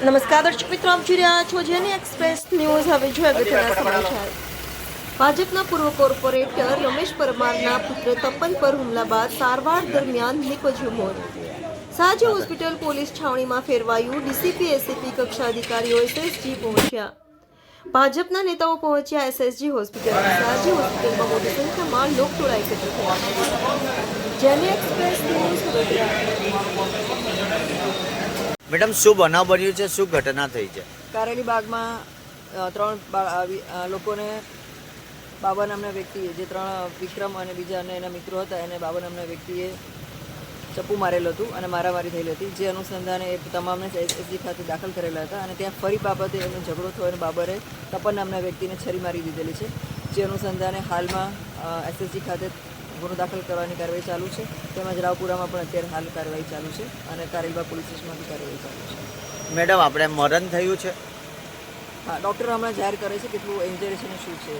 નમસ્કાર, દર્શક મિત્રો, આપ જોઈ રહ્યા છો જેની એક્સપ્રેસ ન્યૂઝ હવે જોઈએ અગત્યના સમાચાર. ભાજપના પૂર્વ કોર્પોરેટર રમેશ પરમારના પુત્ર તપન પર હુમલા બાદ સારવાર દરમિયાન નીપજ્યું મોત. સાજી હોસ્પિટલ પોલીસ છાવણીમાં ફેરવાયું ડીસીપી એસીપી કક્ષા અધિકારીઓ એસએસજી પહોંચ્યા. ભાજપના નેતાઓ પહોંચ્યા એસએસજી હોસ્પિટલ. સાજી હોસ્પિટલમાં મોટી સંખ્યામાં લોકટોળા એકત્ર થયા. જેને એક્સપ્રેસ ન્યૂઝ મેડમ, શું બનાવ બન્યું છે? શું ઘટના થઈ છે? કારેલી બાગમાં ત્રણ લોકોને બાબા નામના વ્યક્તિએ, જે ત્રણ વિક્રમ અને બીજા અને એના મિત્રો હતા, એને બાબા નામના વ્યક્તિએ ચપ્પુ મારેલું હતું અને મારામારી થયેલી હતી. જે અનુસંધાને એ તમામને એસએસજી ખાતે દાખલ કરેલા હતા અને ત્યાં ફરી બાબતે એનો ઝઘડો થયો અને બાબરે તપન નામના વ્યક્તિને છરી મારી દીધેલી છે. જે અનુસંધાને હાલમાં એસએસજી ખાતે ગુનો દાખલ કરવાની કાર્યવાહી ચાલુ છે. તેમજ રાવપુરામાં પણ અત્યારે હાલ કાર્યવાહી ચાલુ છે અને કારેલબા પોલીસ સ્ટેશનમાં બી કાર્યવાહી ચાલુ છે. મેડમ આપણે મરણ થયું છે? હા ડૉક્ટર હમણાં જાહેર કરે છે કેટલું ઇન્જરી છે શું છે?